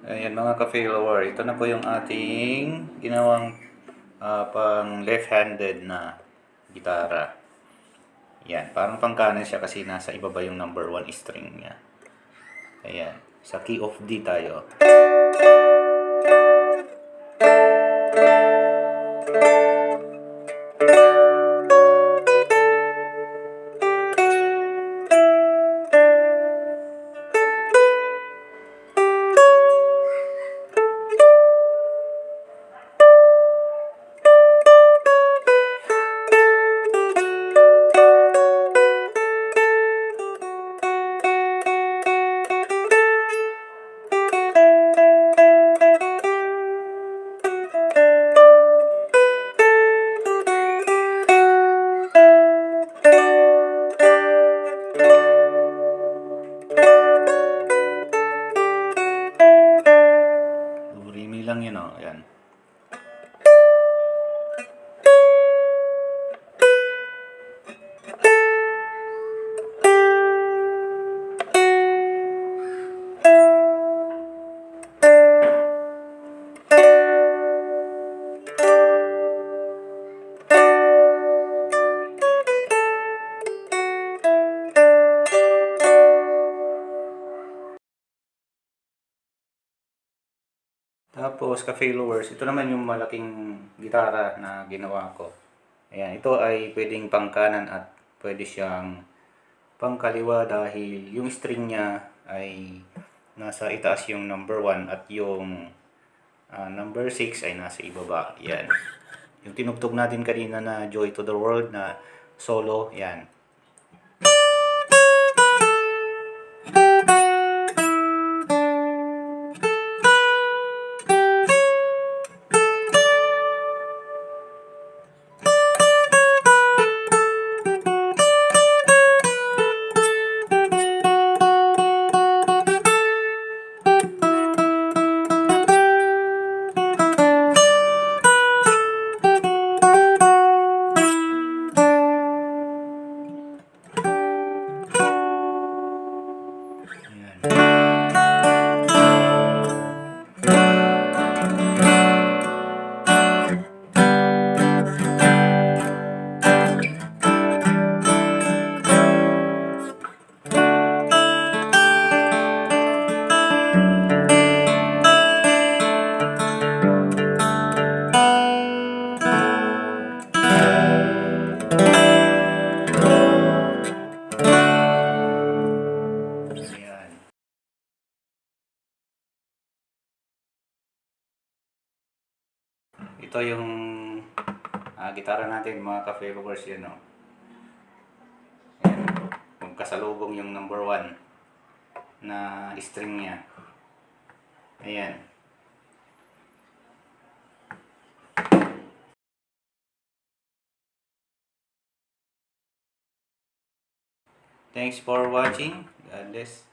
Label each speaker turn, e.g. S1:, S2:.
S1: Ayan mga ka-follower, ito na po yung ating ginawang ah, pang left-handed na gitara. Yan, parang pang kanan siya kasi nasa ibaba yung number one string niya. Ayan, sa key of D tayo. Lang yun oh, ayan. Tapos, ka-followers, ito naman yung malaking gitara na ginawa ko. Ayan, ito ay pwedeng pangkanan at pwede siyang pangkaliwa dahil yung string niya ay nasa itaas yung number 1 at yung ah, number 6 ay nasa ibaba. Yan. Yung tinugtog natin kanina na Joy to the World na solo. Yan. Ito yung ah, gitara natin mga ka-followers yan no. Ayan. Kung kasalubong yung number one na string niya. Ayan. Thanks for watching. God bless.